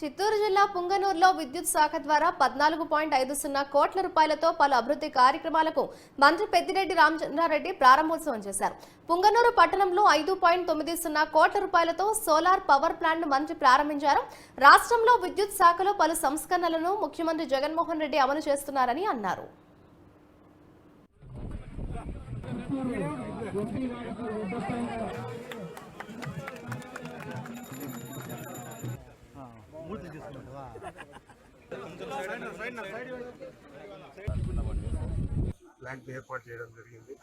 చిత్తూరు జిల్లా పుంగనూరులో విద్యుత్ శాఖ ద్వారా పద్నాలుగు పాయింట్ ఐదు సున్నా కోట్ల రూపాయలతో పలు అభివృద్ధి కార్యక్రమాలకు మంత్రి పెద్దిరెడ్డి రామచంద్రారెడ్డి ప్రారంభోత్సవం చేశారు. పుంగనూరు పట్టణంలో ఐదు పాయింట్ తొమ్మిది సున్నా కోట్ల రూపాయలతో సోలార్ పవర్ ప్లాంట్ మంత్రి ప్రారంభించారు. రాష్ట్రంలో విద్యుత్ శాఖలో పలు సంస్కరణలను ముఖ్యమంత్రి జగన్మోహన్ రెడ్డి అమలు చేస్తున్నారని అన్నారు. ప్లాంట్ ఏర్పాటు చేయడం జరిగింది.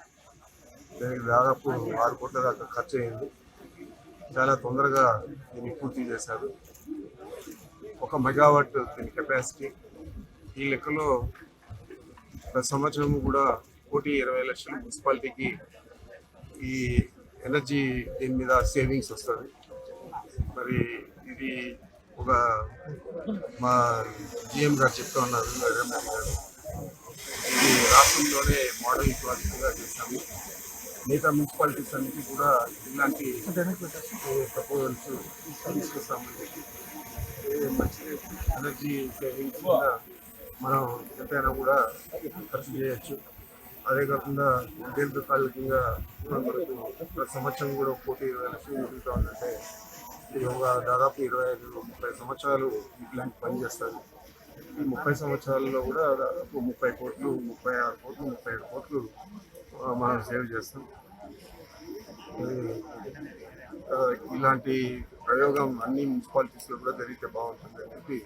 దానికి దాదాపు ఆరు కోట్ల దాకా ఖర్చు అయింది. చాలా తొందరగా దీన్ని పూర్తి చేశారు. ఒక మెగావాట్ దీని కెపాసిటీ ఈ లెక్కలో ప్రతి సంవత్సరం కూడా కోటి ఇరవై లక్షల మున్సిపాలిటీకి ఈ ఎనర్జీ దీని మీద సేవింగ్స్ వస్తుంది. మరి ఇది ఒక మా జిఎం గారు చెప్తా ఉన్నారు నరేంద్ర గారు. ఇది రాష్ట్రంలోనే మోడల్ ప్రాజెక్టుగా చేస్తాము మిగతా మున్సిపాలిటీస్ అన్నిటి కూడా ఇలాంటి ప్రపోజల్స్ తీసుకొస్తామని చెప్పి మంచి ఎనర్జీ సేవింగ్స్ మనం ఎంతైనా కూడా ఖర్చు చేయొచ్చు. అదే కాకుండా దీర్ఘకాలికంగా మనకు ప్రతి సంవత్సరం కూడా పోటీ కోటి ఇరవై లక్షలు ఉందంటే ఒక దాదాపు ఇరవై ఐదు ముప్పై సంవత్సరాలు ఇట్లాంటి పని చేస్తారు. ఈ ముప్పై సంవత్సరాల్లో కూడా దాదాపు ముప్పై కోట్లు ముప్పై ఆరు కోట్లు ముప్పై ఐదు కోట్లు మనం సేవ్ చేస్తాం. ఇలాంటి ప్రయోగం అన్ని మున్సిపాలిటీస్లో కూడా జరిగితే బాగుంటుంది అని చెప్పి